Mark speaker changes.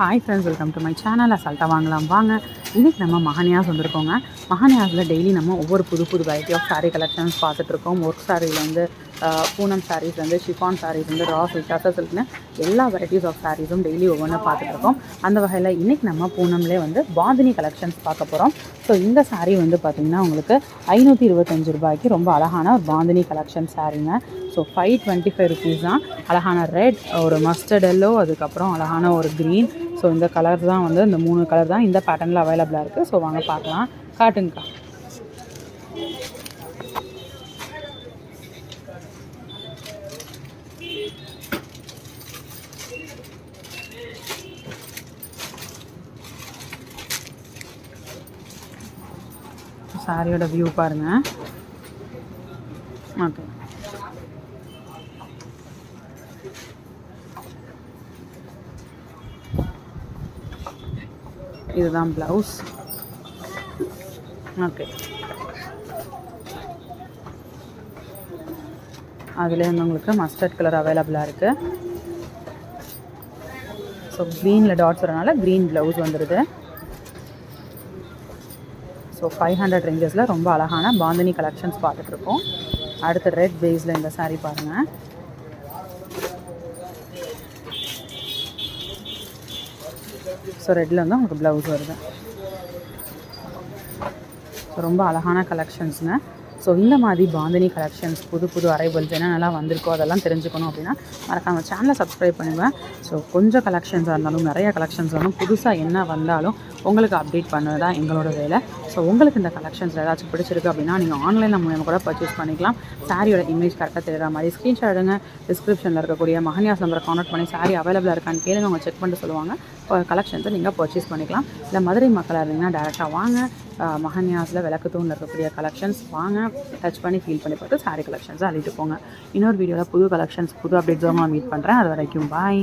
Speaker 1: Hi friends welcome to my channel அசால்ட்டாக வாங்கலாம். வாங்க. இன்றைக்கி நம்ம மகனியாஸ் வந்திருக்கோங்க. மகனியாஸில் டெய்லி நம்ம ஒவ்வொரு புது புது வெரைட்டி ஆஃப் சாரீ கலெக்ஷன்ஸ் பார்த்துட்ருக்கோம் ஒர்க் சாரீலேருந்து பூனம் சாரீஸ்லேருந்து வந்து ஷிஃபான் சாரீஸ்லேருந்து வந்து ரா சில்க் டசர் சில்க்னு எல்லா வெரைட்டிஸ் ஆஃப் சாரீஸும் டெய்லி ஒவ்வொன்றும் பார்த்துட்ருக்கோம் அந்த வகையில் இன்றைக்கி நம்ம பூனம்லேயே வந்து பாந்தினி கலெக்ஷன்ஸ் பார்க்க போகிறோம் ஸோ இந்த சாரீ வந்து பார்த்திங்கன்னா உங்களுக்கு ஐநூற்றி இருபத்தஞ்சு ரூபாய்க்கு ரொம்ப அழகான ஒரு bandhani collection சாரீங்க so five twenty five rupees தான். அழகான ரெட் ஒரு மஸ்டர்ட் எல்லோ அதுக்கப்புறம் அழகான ஒரு க்ரீன் ஸோ இந்த கலர் தான் வந்து இந்த மூணு கலர் தான் இந்த பேட்டர்னில் அவைலபிளாக இருக்குது ஸோ வாங்க பார்க்கலாம். காட்டுங்கக்கா சாரியோட வியூ பாருங்கள் ஓகே இதுதான் ப்ளவுஸ் ஓகே அதுலேயே வந்து உங்களுக்கு மஸ்டர்ட் கலர் அவைலபிளாக இருக்குது ஸோ க்ரீனில் டாட்ஸ் வரனால க்ரீன் ப்ளவுஸ் வந்துடுது ஸோ ஃபைவ் ஹண்ட்ரட் ரேஞ்சஸில் ரொம்ப அழகான பாந்தினி கலெக்ஷன்ஸ் பார்த்துட்ருக்கோம் அடுத்து ரெட் பேஸில் இந்த saree பாருங்கள் ஸோ ரெட்டில் வந்து உங்களுக்கு ப்ளவுஸ் வருது. ஸோ ரொம்ப அழகான கலெக்ஷன்ஸுங்க ஸோ இந்த மாதிரி பாந்தினி கலெக்ஷன்ஸ் புது புது அரைவல்ஸ் என்னென்னலாம் வந்திருக்கோ அதெல்லாம் தெரிஞ்சுக்கணும் அப்படின்னா மறக்காம சேனலை சப்ஸ்கிரைப் பண்ணுவேன் ஸோ கொஞ்சம் கலெக்ஷன்ஸாக இருந்தாலும் நிறைய கலெக்ஷன்ஸ் வரும் புதுசாக என்ன வந்தாலும் உங்களுக்கு அப்டேட் பண்ணது தான் எங்களோட வேலை. ஸோ உங்களுக்கு இந்த கலெக்ஷன்ஸ் ஏதாச்சும் பிடிச்சிருக்கு அப்படின்னா நீங்கள் ஆன்லைனில் மூலியமாக கூட பர்ச்சேஸ் பண்ணிக்கலாம். சாரியோட இமேஜ் கரெக்டாக தெரியுற மாதிரி ஸ்க்ரீன்ஷாட் எடுங்க. டிஸ்கிரிப்ஷனில் இருக்கக்கூடிய மகன்யாஸ் நம்பரை கான்டாக்ட் பண்ணி சாரி அவைலபிளாக இருக்கான்னு கேளுங்க. அவங்க செக் பண்ணிட்டு சொல்லுவாங்க. கலெக்ஷன்ஸை நீங்கள் பர்ச்சேஸ் பண்ணிக்கலாம். இல்லை மதுரை மக்களாக இருந்தீங்கன்னா டேரெக்டாக வாங்க. மகன்யாஸில் விளக்கு தூணில் இருக்கக்கூடிய கலெக்ஷன்ஸ் வாங்க. டச் பண்ணி ஃபீல் பண்ணி பார்த்து சாரி கலெக்ஷன்ஸை அள்ளிட்டு போங்க. இன்னொரு வீடியோவில் புது கலெக்ஷன்ஸ் புது அப்டேட்ஸாக நான் மீட் பண்ணுறேன் அது வரைக்கும் பாய்